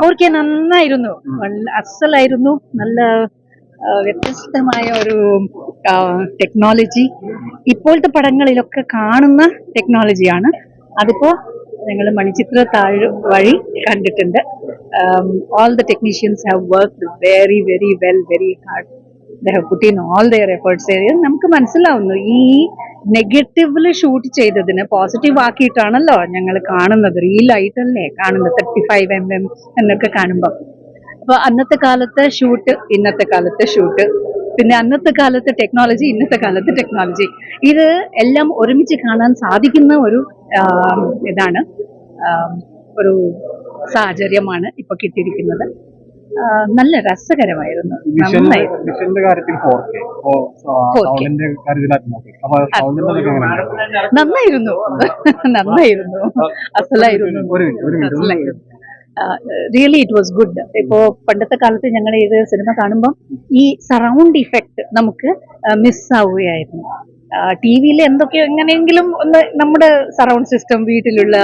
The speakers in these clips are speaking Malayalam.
ഫോർ കെ നന്നായിരുന്നു. അസലായിരുന്നു. നല്ല വ്യത്യസ്തമായ ഒരു ടെക്നോളജി ഇപ്പോഴത്തെ പടങ്ങളിലൊക്കെ കാണുന്ന ടെക്നോളജിയാണ് അതിപ്പോ ഞങ്ങൾ മണിച്ചിത്ര താഴ് വഴി കണ്ടിട്ടുണ്ട്. All the technicians have work very very well very hard the have put in all their efforts നമുക്ക് മനസ്സിലാവുന്നു. ഈ നെഗറ്റീവിൽ ഷൂട്ട് ചെയ്തതിന് പോസിറ്റീവ് ആക്കിയിട്ടാണല്ലോ ഞങ്ങൾ കാണുന്നത്. റിയൽ ആയിട്ടല്ലേ കാണുന്നത്. തേർട്ടി ഫൈവ് എം എം എന്നൊക്കെ കാണുമ്പോൾ അപ്പൊ അന്നത്തെ കാലത്തെ ഷൂട്ട് ഇന്നത്തെ കാലത്തെ ഷൂട്ട്. പിന്നെ അന്നത്തെ കാലത്തെ ടെക്നോളജി ഇന്നത്തെ കാലത്തെ ടെക്നോളജി ഇത് എല്ലാം ഒരുമിച്ച് കാണാൻ സാധിക്കുന്ന ഒരു ഇതാണ് ഒരു സാഹചര്യമാണ് ഇപ്പൊ കിട്ടിയിരിക്കുന്നത്. നല്ല രസകരമായിരുന്നു. നന്നായിരുന്നു. വിഷന്റെ കാര്യത്തിൽ ഫോർ കെ അപ്പോ 4K. സൗണ്ടിന്റെ കാര്യത്തിലാക്കി നോക്കി അപ്പൊ സൗണ്ടിന്റെ എങ്ങനെയാണ്? നന്നായിരുന്നു. അസലായിരുന്നു. റിയലി ഇറ്റ് വാസ് ഗുഡ് ഇപ്പോ പണ്ടത്തെ കാലത്ത് ഞങ്ങൾ ഇത് സിനിമ കാണുമ്പോൾ ഈ സറൗണ്ട് ഇഫക്റ്റ് നമുക്ക് മിസ് ആവുകയായിരുന്നു. ടി വിയിൽ എന്തൊക്കെയോ എങ്ങനെയെങ്കിലും ഒന്ന് നമ്മുടെ സറൗണ്ട് സിസ്റ്റം വീട്ടിലുള്ള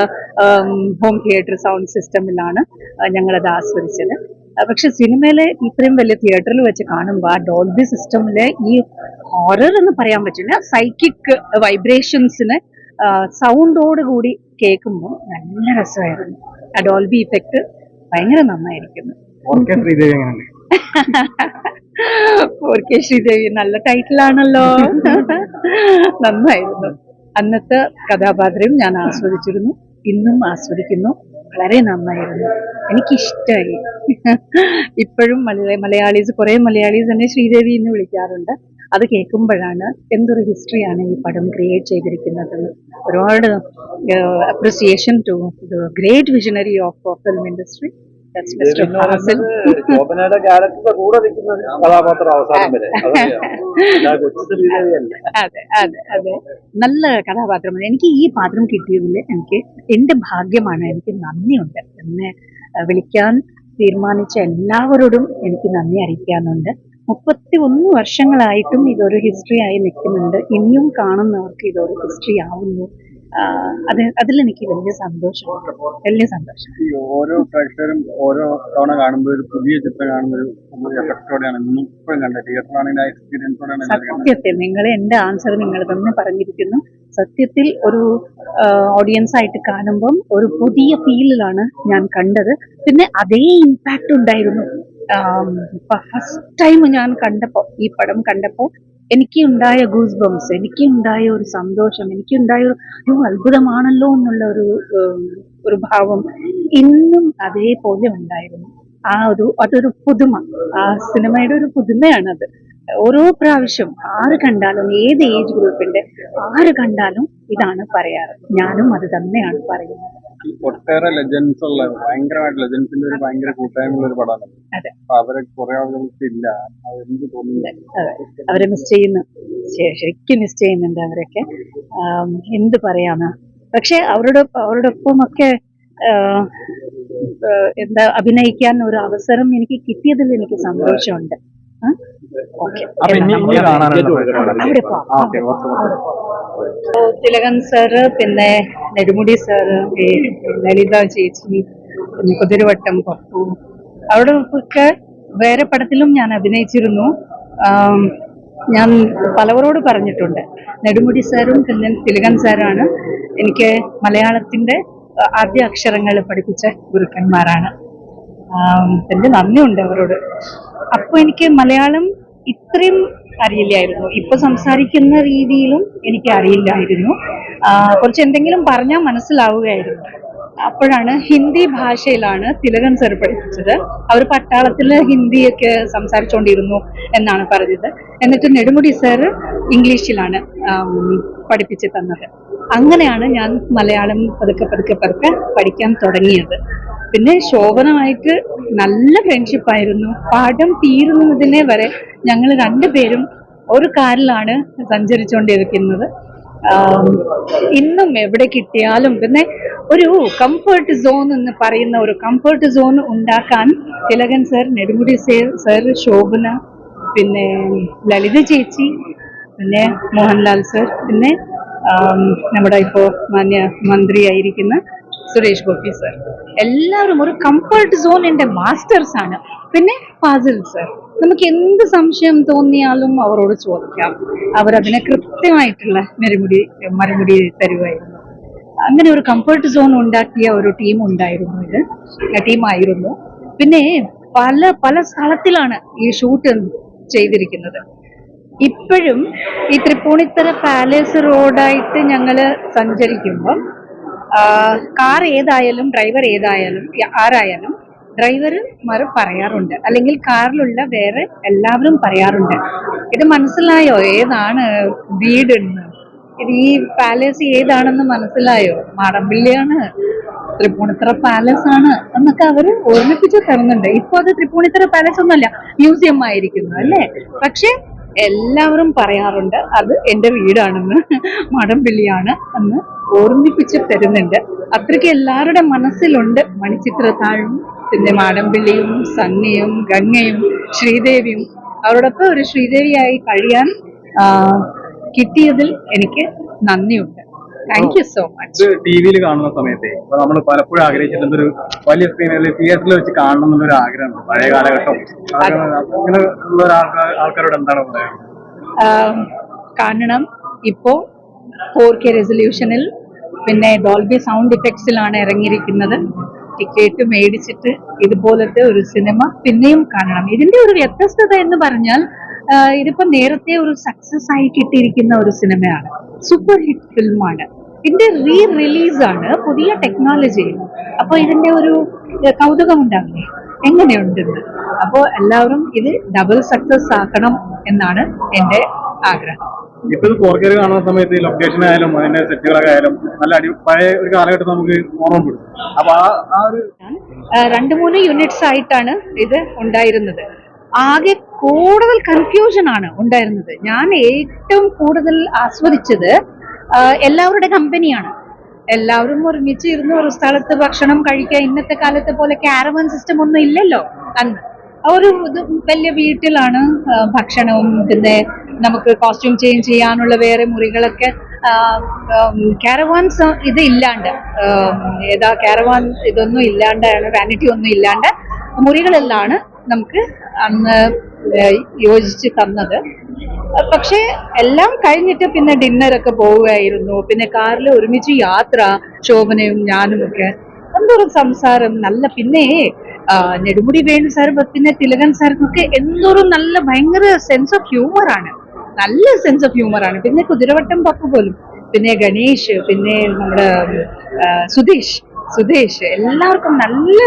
ഹോം തിയേറ്റർ സൗണ്ട് സിസ്റ്റമിലാണ് ഞങ്ങളത് ആസ്വദിച്ചത്. പക്ഷെ സിനിമയിലെ ഇത്രയും വലിയ തിയേറ്ററിൽ വെച്ച് കാണുമ്പോൾ ആ ഡോൾബി സിസ്റ്റമിലെ ഈ ഹൊറർ എന്ന് പറയാൻ പറ്റില്ല സൈക്കിക് വൈബ്രേഷൻസിന് സൗണ്ടോട് കൂടി കേൾക്കുമ്പോൾ നല്ല രസമായിരുന്നു. ആ ഡോൾബി ഇഫക്റ്റ് ഭയങ്കര നന്നായിരിക്കുന്നു. ഫോർ കെ ശ്രീദേവി നല്ല ടൈറ്റിലാണല്ലോ നന്നായിരുന്നു. അന്നത്തെ കഥാപാത്രം ഞാൻ ആസ്വദിച്ചിരുന്നു ഇന്നും ആസ്വദിക്കുന്നു. വളരെ നന്നായിരുന്നു. എനിക്കിഷ്ടമായി. ഇപ്പോഴും മലയാളി മലയാളീസ് കുറേ മലയാളീസ് എന്നെ ശ്രീദേവി എന്ന് വിളിക്കാറുണ്ട്. അത് കേൾക്കുമ്പോഴാണ് എന്തൊരു ഹിസ്റ്ററിയാണ് ഈ പടം ക്രിയേറ്റ് ചെയ്തിരിക്കുന്നത്. ഒരുപാട് appreciation to the great visionary of film industry ശോഭനയുടെ ക്യാരക്ടറിന്റെ കൂടെ നിൽക്കുന്ന കഥാപാത്രം അവസാനം വരെ. അതെ. അതെ അതെ നല്ല കഥാപാത്രമാണ്. എനിക്ക് ഈ പാത്രം കിട്ടിയതിൽ എനിക്ക് എന്റെ ഭാഗ്യമാണ്. എനിക്ക് നന്ദിയുണ്ട്. എന്നെ വിളിക്കാൻ തീരുമാനിച്ച എല്ലാവരോടും എനിക്ക് നന്ദി അറിയിക്കാനുണ്ട്. മുപ്പത്തി ഒന്ന് വർഷങ്ങളായിട്ടും ഇതൊരു ഹിസ്റ്ററി ആയി നിൽക്കുന്നുണ്ട്. ഇനിയും കാണുന്നവർക്ക് ഇതൊരു ഹിസ്റ്ററി ആവുന്നു. അത് അതിലെനിക്ക് വലിയ സന്തോഷം വലിയ സന്തോഷം. ഈ ഓരോ പ്രേക്ഷകരും ഓരോ തവണ കാണുമ്പോൾ ഒരു പുതിയ ചിത്രം കാണുന്ന ഒരു പുതിയ എഫക്റ്റോടെയാണ് ഇന്നും ഇപ്പോഴും കണ്ടത് തിയേറ്ററിലാണെങ്കിൽ ആ എക്സ്പീരിയൻസോടെയാണ് സത്യത്തിൽ നിങ്ങൾ എന്റെ ആൻസർ നിങ്ങൾ തന്നെ പറഞ്ഞിരിക്കുന്നു. സത്യത്തിൽ ഒരു ഓഡിയൻസ് ആയിട്ട് കാണുമ്പം ഒരു പുതിയ ഫീലിലാണ് ഞാൻ കണ്ടത്. പിന്നെ അതേ ഇമ്പാക്റ്റ് ഉണ്ടായിരുന്നു. ഫസ്റ്റ് ടൈം ഞാൻ കണ്ടപ്പോൾ ഈ പടം കണ്ടപ്പോൾ എനിക്ക് ഉണ്ടായ ഗൂസ് ബംസ് എനിക്ക് ഉണ്ടായ ഒരു സന്തോഷം എനിക്ക് ഉണ്ടായ ഒരു "അയ്യോ, അത്ഭുതമാണല്ലോ എന്നുള്ള ഒരു ഒരു ഭാവം ഇന്നും അതേപോലെ ഉണ്ടായിരുന്നു. ആ ഒരു അതൊരു പുതുമ. ആ സിനിമയുടെ ഒരു പുതുമയാണത്. ഓരോ പ്രാവശ്യം ആര് കണ്ടാലും ഏത് ഏജ് ഗ്രൂപ്പിന്റെ ആര് കണ്ടാലും ഇതാണ് പറയാറ്. ഞാനും അത് തന്നെയാണ് പറയുന്നത്. ഒട്ടേറെ ലെജൻസ് ഉള്ള ഭയങ്കരമായിട്ട് ലെജൻസിന്റെ ഒരു ഭയങ്കര കൂട്ടായ്മയുള്ള ഒരു പടമാണ്. അപ്പൊ അവരെ കുറെ ആളുകൾക്ക് ഇല്ല അത് എനിക്ക് തോന്നുന്നില്ല അവരെ മിസ് ചെയ്യുന്നു. ശരിക്കും മിസ് ചെയ്യുന്നുണ്ട് അവരൊക്കെ. എന്ത് പറയാന്ന് പക്ഷെ അവരുടെ അവരുടെ ഒപ്പമൊക്കെ ആഹ്, ആഹ്, എന്താ അഭിനയിക്കാൻ ഒരു അവസരം എനിക്ക് കിട്ടിയതിൽ എനിക്ക് സന്തോഷമുണ്ട്. തിലകൻ സാറ് പിന്നെ നെടുമുടി സാറ് ലളിത ചേച്ചി പിന്നെ കുതിരവട്ടം പപ്പു. അവിടെ ഒക്കെ വേറെ പടത്തിലും ഞാൻ അഭിനയിച്ചിരുന്നു. ഞാൻ പലവരോട് പറഞ്ഞിട്ടുണ്ട്. നെടുമുടി സാറും പിന്നെ തിലകൻ സാറാണ് എനിക്ക് മലയാളത്തിന്റെ ആദ്യ അക്ഷരങ്ങൾ പഠിപ്പിച്ച ഗുരുക്കന്മാരാണ്. പിന്നെ നന്ദിയുണ്ട് അവരോട്. അപ്പോൾ എനിക്ക് മലയാളം ഇത്രയും അറിയില്ലായിരുന്നു. ഇപ്പൊ സംസാരിക്കുന്ന രീതിയിലും എനിക്ക് അറിയില്ലായിരുന്നു. കുറച്ച് എന്തെങ്കിലും പറഞ്ഞാൽ മനസ്സിലാവുകയായിരുന്നു. അപ്പോഴാണ് ഹിന്ദി ഭാഷയിലാണ് തിലകൻ സർ പഠിപ്പിച്ചത്. അവർ പട്ടാളത്തിൽ ഹിന്ദിയൊക്കെ സംസാരിച്ചുകൊണ്ടിരുന്നു എന്നാണ് പറഞ്ഞത്. എന്നിട്ട് നെടുമുടി സർ ഇംഗ്ലീഷിലാണ് പഠിപ്പിച്ച് തന്നത്. അങ്ങനെയാണ് ഞാൻ മലയാളം പതുക്കെ പതുക്കെ പതുക്കെ പഠിക്കാൻ തുടങ്ങിയത്. പിന്നെ ശോഭനമായിട്ട് നല്ല ഫ്രണ്ട്ഷിപ്പായിരുന്നു പാഠം തീരുന്നതിനെ വരെ ഞങ്ങൾ രണ്ടുപേരും ഒരു കാറിലാണ് സഞ്ചരിച്ചുകൊണ്ടിരിക്കുന്നത് ഇന്നും എവിടെ കിട്ടിയാലും പിന്നെ ഒരു കംഫർട്ട് സോൺ എന്ന് പറയുന്ന ഒരു കംഫർട്ട് സോൺ ഉണ്ടാക്കാൻ Thilakan sir Nedumudi sir sir Shobhana പിന്നെ ലളിത ചേച്ചി പിന്നെ മോഹൻലാൽ സർ പിന്നെ നമ്മുടെ ഇപ്പോൾ മാന്യ മന്ത്രിയായിരിക്കുന്ന സുരേഷ് ഗോപി സർ. എല്ലാവരും ഒരു കംഫർട്ട് സോണിന്റെ മാസ്റ്റേഴ്സ് ആണ്. പിന്നെ ഫാസിൽ സർ. നമുക്ക് എന്ത് സംശയം തോന്നിയാലും അവരോട് ചോദിക്കാം. അവരതിനെ കൃത്യമായിട്ടുള്ള മറുപടി മറുപടി തരുമായിരുന്നു. അങ്ങനെ ഒരു കംഫർട്ട് സോൺ ഉണ്ടാക്കിയ ഒരു ടീം ഉണ്ടായിരുന്നു ഇത്. ടീമായിരുന്നു പിന്നെ പല പല സ്ഥലത്തിലാണ് ഈ ഷൂട്ട് ചെയ്തിരിക്കുന്നത്. ഇപ്പോഴും ഈ തൃപ്പൂണിത്തറ പാലസ് റോഡായിട്ട് ഞങ്ങൾ സഞ്ചരിക്കുമ്പം കാർ ഏതായാലും ഡ്രൈവർ ഏതായാലും ആരായാലും ഡ്രൈവർ മറു പറയാറുണ്ട്. അല്ലെങ്കിൽ കാറിലുള്ള വേറെ എല്ലാവരും പറയാറുണ്ട്. ഇത് മനസ്സിലായോ? ഏതാണ് വീടെന്ന്? ഇത് ഈ പാലസ് ഏതാണെന്ന് മനസ്സിലായോ? മാടമ്പിള്ളിയാണ് തൃപ്പൂണിത്തറ പാലസ് ആണ് എന്നൊക്കെ അവർ ഓർമ്മിപ്പിച്ച് തരുന്നുണ്ട്. ഇപ്പൊ അത് തൃപ്പൂണിത്തറ പാലസ് ഒന്നല്ല മ്യൂസിയം ആയിരിക്കുന്നു അല്ലേ? പക്ഷെ എല്ലാവരും പറയാറുണ്ട് അത് എന്റെ വീടാണെന്ന്. മാടമ്പിള്ളിയാണ് എന്ന് ഓർമ്മിപ്പിച്ച് തരുന്നുണ്ട്. അത്രയ്ക്ക് എല്ലാവരുടെ മനസ്സിലുണ്ട് മണിച്ചിത്രത്താഴും പിന്നെ മാടമ്പിള്ളിയും സന്നിയും ഗംഗയും ശ്രീദേവിയും. അവരോടൊപ്പം ഒരു ശ്രീദേവിയായി കഴിയാൻ കിട്ടിയതിൽ എനിക്ക് നന്ദിയുണ്ട്. താങ്ക് യു സോ മച്ച് ഇത് ടി വിയിൽ കാണുന്ന സമയത്തെ നമ്മൾ പലപ്പോഴും ആഗ്രഹിച്ചിട്ടുണ്ട് ഒരു വലിയ സ്ക്രീനിൽ തിയേറ്ററിൽ വെച്ച് കാണണം എന്നുള്ളൊരു ആഗ്രഹമുണ്ട്. പഴയ കാലഘട്ടം. അങ്ങനെ ഉള്ള ആൾക്കാരോട് എന്താണ് കാരണം ഇപ്പോ ഫോർ കെ റെസൊല്യൂഷനിൽ പിന്നെ ഡോൾബി സൗണ്ട് ഇഫക്ട്സിലാണ് ഇറങ്ങിയിരിക്കുന്നത്. ടിക്കറ്റ് മേടിച്ചിട്ട് ഇതുപോലത്തെ ഒരു സിനിമ പിന്നെയും കാണണം. ഇതിന്റെ ഒരു വ്യത്യസ്തത എന്ന് പറഞ്ഞാൽ ഇതിപ്പോ നേരത്തെ ഒരു സക്സസ് ആയി കിട്ടിയിരിക്കുന്ന ഒരു സിനിമയാണ്. സൂപ്പർ ഹിറ്റ് ഫിലിമാണ് ഇതിന്റെ റീ റിലീസ് ആണ് പുതിയ ടെക്നോളജി അപ്പൊ ഇതിന്റെ ഒരു കൗതുകം ഉണ്ടാവില്ലേ എങ്ങനെയുണ്ടെന്ന്? അപ്പോ എല്ലാവരും ഇത് ഡബിൾ സക്സസ് ആക്കണം എന്നാണ് എന്റെ ആഗ്രഹം. ഇപ്പൊ ഇത് ഫോർക്കേര് കാണുന്ന സമയത്ത് ലൊക്കേഷൻ ആയാലും അതിന്റെ സെറ്റുകളൊക്കെ ആയാലും നല്ല അടി പഴയ ഒരു കാലഘട്ടം നമുക്ക് ഓർമ്മപ്പെടും. അപ്പൊ ആ ഒരു രണ്ട് മൂന്ന് യൂണിറ്റ്സ് ആയിട്ടാണ് ഇത് ഉണ്ടായിരുന്നത്. ആകെ കൂടുതൽ കൺഫ്യൂഷൻ ആണ് ഉണ്ടായിരുന്നത്. ഞാൻ ഏറ്റവും കൂടുതൽ ആസ്വദിച്ചത് എല്ലാവരുടെ കമ്പനിയാണ് എല്ലാവരും ഒരുമിച്ച് ഇരുന്ന് ഒരു സ്ഥലത്ത് ഭക്ഷണം കഴിക്കുക ഇന്നത്തെ കാലത്തെ പോലെ കാരവൻ സിസ്റ്റം ഒന്നും ഇല്ലല്ലോ അന്ന്. ഒരു വലിയ വീട്ടിലാണ് ഭക്ഷണവും പിന്നെ നമുക്ക് കോസ്റ്റ്യൂം ചേഞ്ച് ചെയ്യാനുള്ള വേറെ മുറികളൊക്കെ കാരവാൻസ് ഇത് ഇല്ലാണ്ട് ഏതാ കാരവാൻ ഇതൊന്നും ഇല്ലാണ്ടാണ് വാനിറ്റി ഒന്നും ഇല്ലാണ്ട് മുറികളെല്ലാണ് നമുക്ക് അന്ന് യോജിച്ച് തന്നത്. പക്ഷേ എല്ലാം കഴിഞ്ഞിട്ട് പിന്നെ ഡിന്നറൊക്കെ പോവുകയായിരുന്നു. പിന്നെ കാറിൽ ഒരുമിച്ച് യാത്ര ശോഭനയും ഞാനും ഒക്കെ. എന്തൊരു സംസാരം നല്ല പിന്നെ നെടുമുടി വേണു സാർ പിന്നെ തിലകൻ സാർക്കൊക്കെ എന്തോരം നല്ല ഭയങ്കര സെൻസ് ഓഫ് ഹ്യൂമർ ആണ്. നല്ല സെൻസ് ഓഫ് ഹ്യൂമർ ആണ്. പിന്നെ കുതിരവട്ടം പപ്പു പോലും. പിന്നെ ഗണേഷ് പിന്നെ നമ്മുടെ സുധീഷ് സുധേഷ്. എല്ലാവർക്കും നല്ല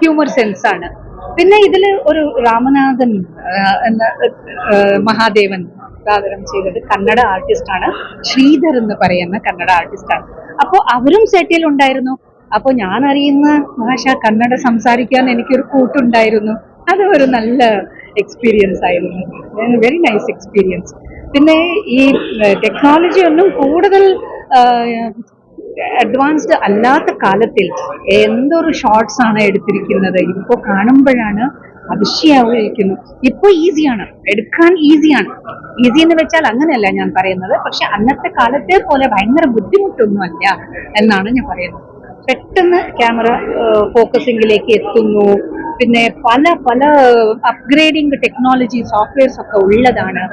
ഹ്യൂമർ സെൻസ് ആണ്. പിന്നെ ഇതിൽ ഒരു രാമനാഥൻ എന്ന മഹാദേവൻ ഉദാഹരണം ചെയ്തത് കന്നഡ ആർട്ടിസ്റ്റാണ്. ശ്രീധർ എന്ന് പറയുന്ന കന്നഡ ആർട്ടിസ്റ്റാണ്. അപ്പോൾ അപ്പോ അവരും സെറ്റിൽ ഉണ്ടായിരുന്നു. അപ്പോൾ ഞാൻ അറിയുന്ന ഭാഷ കന്നഡ സംസാരിക്കാൻ എനിക്കൊരു കൂട്ടുണ്ടായിരുന്നു. അത് ഒരു നല്ല എക്സ്പീരിയൻസ് ആയിരുന്നു. വെരി നൈസ് എക്സ്പീരിയൻസ് പിന്നെ ഈ ടെക്നോളജി ഒന്നും കൂടുതൽ അഡ്വാൻസ്ഡ് അല്ലാത്ത കാലത്തിൽ എന്തൊരു ഷോർട്സ് ആണ് എടുത്തിരിക്കുന്നത്? ഇപ്പോൾ കാണുമ്പോഴാണ് അതിശയാവുകയിരിക്കുന്നു ഇപ്പൊ ഈസിയാണ് എടുക്കാൻ ഈസിയാണ് ഈസി എന്ന് വെച്ചാൽ അങ്ങനെയല്ല ഞാൻ പറയുന്നത്. പക്ഷെ അന്നത്തെ കാലത്തെ പോലെ ഭയങ്കര ബുദ്ധിമുട്ടൊന്നുമല്ല എന്നാണ് ഞാൻ പറയുന്നത്. പെട്ടെന്ന് ക്യാമറ ഫോക്കസിംഗിലേക്ക് എത്തുന്നു. പിന്നെ പല പല അപ്ഗ്രേഡിംഗ് ടെക്നോളജി സോഫ്റ്റ്വെയർസ് ഒക്കെ ഉള്ളതാണ്.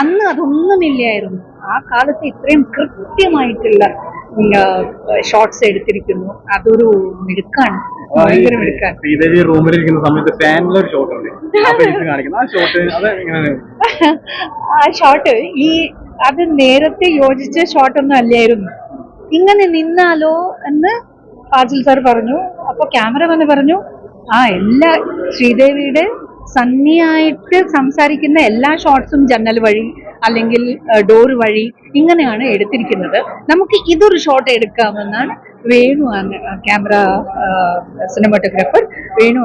അന്ന് അതൊന്നുമില്ലായിരുന്നു. ആ കാലത്ത് ഇത്രയും കൃത്യമായിട്ടുള്ള ഷോർട്സ് എടുത്തിരിക്കുന്നു. അതൊരു മിടുക്കാണ്. ഭയങ്കര മിടുക്കാണ്. ശ്രീദേവി റൂമിലിരിക്കുന്ന സമയത്ത് ഫാനിലൊരു ഷോട്ട് ഉണ്ട്. ആ ഷോട്ട് ആ ഷോട്ട് ഈ അത് നേരത്തെ യോജിച്ച ഷോട്ടൊന്നും അല്ലായിരുന്നു. ഇങ്ങനെ നിന്നാലോ എന്ന് ഫാസിൽ സാർ പറഞ്ഞു. അപ്പൊ ക്യാമറമാൻ പറഞ്ഞു ആ എല്ലാ ശ്രീദേവിയുടെ സന്നിയായിട്ട് സംസാരിക്കുന്ന എല്ലാ ഷോട്ട്സും ജനൽ വഴി അല്ലെങ്കിൽ ഡോർ വഴി ഇങ്ങനെയാണ് എടുത്തിരിക്കുന്നത്. നമുക്ക് ഇതൊരു ഷോട്ട് എടുക്കാമെന്നാണ് ആണ് ക്യാമറ സിനിമാറ്റോഗ്രാഫർ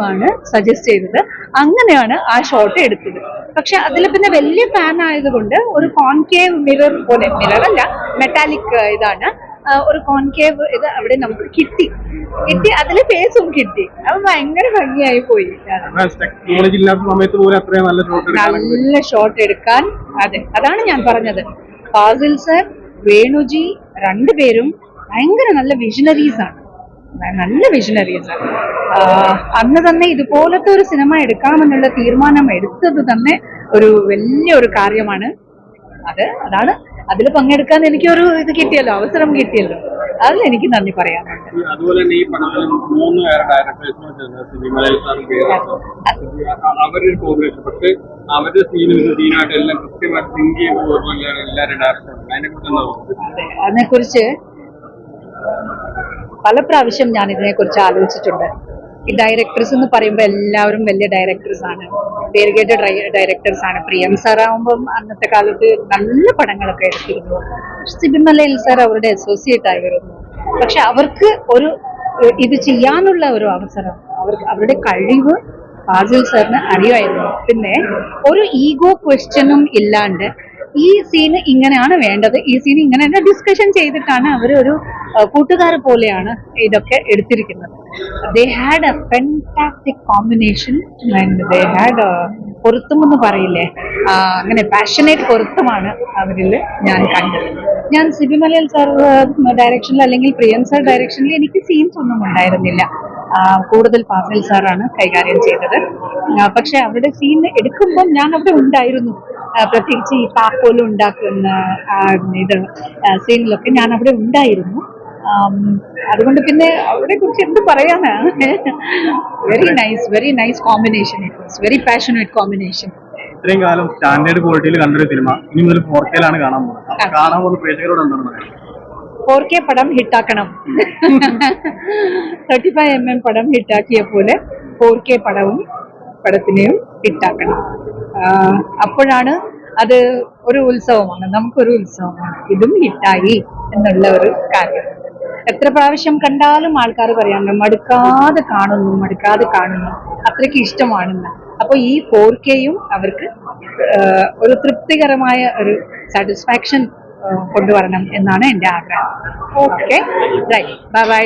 ആണ് സജസ്റ്റ് ചെയ്തത്. അങ്ങനെയാണ് ആ ഷോട്ട് എടുത്തത്. പക്ഷെ അതിൽ പിന്നെ വലിയ ഫാൻ ആയതുകൊണ്ട് ഒരു കോൺകേവ് മിറർ പോലെ മിറർ അല്ല മെറ്റാലിക് ഇതാണ്. ഒരു കോൺകേവ് ഇത് അവിടെ നമുക്ക് കിട്ടി. കിട്ടി അതിൽ ഫേസും കിട്ടി. അത് ഭയങ്കര ഭംഗിയായി പോയി. നല്ല ഷോട്ട് എടുക്കാൻ നല്ല ഷോട്ട് എടുക്കാൻ അതെ അതാണ് ഞാൻ പറഞ്ഞത്. ഫാസിൽ സർ വേണുജി രണ്ടുപേരും ഭയങ്കര നല്ല വിഷണറീസ് ആണ്. നല്ല വിഷണറീസ് അന്ന് തന്നെ ഇതുപോലത്തെ ഒരു സിനിമ എടുക്കാമെന്നുള്ള തീരുമാനം എടുത്തത് തന്നെ ഒരു വലിയ ഒരു കാര്യമാണ്. അത് അതാണ്. അതിൽ പങ്കെടുക്കാൻ എനിക്കൊരു ഇത് കിട്ടിയല്ലോ അവസരം കിട്ടിയല്ലോ. അതിൽ എനിക്ക് നന്ദി പറയാനുണ്ട്. അതുപോലെ തന്നെ ഈ പടത്തിൽ മൂന്ന് പേരെ അവരൊരു കോമ്പിനേഷൻ പക്ഷെ അവരുടെ സീനും സീനായിട്ട് എല്ലാം കൃത്യമായിട്ട് തിങ്ക് ചെയ്ത് പോകുന്നതാണ് എല്ലാവരും ഡയറക്ടർ അതിനെ കുറിച്ച് അതിനെക്കുറിച്ച് പല പ്രാവശ്യം ഞാൻ ഇതിനെക്കുറിച്ച് ആലോചിച്ചിട്ടുണ്ട്. ഈ ഡയറക്ടേഴ്സ് എന്ന് പറയുമ്പോൾ എല്ലാവരും വലിയ ഡയറക്ടേഴ്സ് ആണ്. പേരുകേട്ട ഡയറക്ടേഴ്സ് ആണ്. പ്രിയം സാർ ആവുമ്പം അന്നത്തെ കാലത്ത് നല്ല പടങ്ങളൊക്കെ എടുത്തിരുന്നു. സിബിമലയിൽ സാർ അവരുടെ അസോസിയേറ്റ് ആയിരുന്നു പക്ഷെ അവർക്ക് ഒരു ഇത് ചെയ്യാനുള്ള ഒരു അവസരം അവർക്ക് അവരുടെ കഴിവ് ഫാസിൽ സാറിന് അറിയുമായിരുന്നു പിന്നെ ഒരു ഈഗോ ക്വസ്റ്റ്യനും ഇല്ലാണ്ട് ഈ സീന് ഇങ്ങനെയാണ് വേണ്ടത്. ഈ സീൻ ഇങ്ങനെ ഡിസ്കഷൻ ചെയ്തിട്ടാണ് അവർ ഒരു കൂട്ടുകാർ പോലെയാണ് ഇതൊക്കെ എടുത്തിരിക്കുന്നത്. They had a fantastic combination and they had പൊരുത്തം എന്ന് പറയില്ലേ? അങ്ങനെ പാഷനേറ്റ് പൊരുത്തമാണ് അവരിൽ ഞാൻ കണ്ടത്. ഞാൻ സിബി സർ സാർ ഡയറക്ഷനിൽ അല്ലെങ്കിൽ പ്രിയൻ സാർ ഡയറക്ഷനിൽ എനിക്ക് സീൻസ് ഒന്നും ഉണ്ടായിരുന്നില്ല. കൂടുതൽ ഫാസിൽ സാറാണ് കൈകാര്യം ചെയ്തത്. പക്ഷെ അവരുടെ സീൻ എടുക്കുമ്പോൾ ഞാൻ അവിടെ ഉണ്ടായിരുന്നു. പ്രത്യേകിച്ച് ഈ താക്കോൽ ഉണ്ടാക്കുന്ന ഇത് സീനിലൊക്കെ ഞാൻ അവിടെ ഉണ്ടായിരുന്നു. അതുകൊണ്ട് പിന്നെ അവരെ കുറിച്ച് എന്ത് പറയാനാണ് very nice very nice combination it was very passionate combination ഇത്രയും കാലം സ്റ്റാൻഡേർഡ് ക്വാളിറ്റിയിൽ കണ്ടൊരു സിനിമ ഇനി മുതൽ ഫോർ കെയിലാണ് കാണാൻ പോകുന്നത്. കാണാൻ പോകുന്ന പ്രേക്ഷകരോട് എന്താണ് പറയുന്നത് ഫോർ കെ പടം ഹിറ്റാക്കണം. തേർട്ടി ഫൈവ് എം എം പടം ഹിറ്റാക്കിയ പോലെ ഫോർ കെ പടവും പടത്തിനെയും ഹിറ്റാക്കണം. അപ്പോഴാണ് അത് ഒരു ഉത്സവമാണ്. നമുക്കൊരു ഉത്സവമാണ്. ഇതും ഹിറ്റായി എന്നുള്ള ഒരു കാര്യം. എത്ര പ്രാവശ്യം കണ്ടാലും ആൾക്കാർ പറയാറുണ്ട് മടുക്കാതെ കാണുന്നു മടുക്കാതെ കാണുന്നു. അത്രയ്ക്ക് ഇഷ്ടമാണെന്ന്. അപ്പൊ ഈ ഫോർ കെയും അവർക്ക് ഒരു തൃപ്തികരമായ ഒരു സാറ്റിസ്ഫാക്ഷൻ കൊണ്ടുവരണം എന്നാണ് എന്റെ ആഗ്രഹം. ഓക്കെ. Right bye bye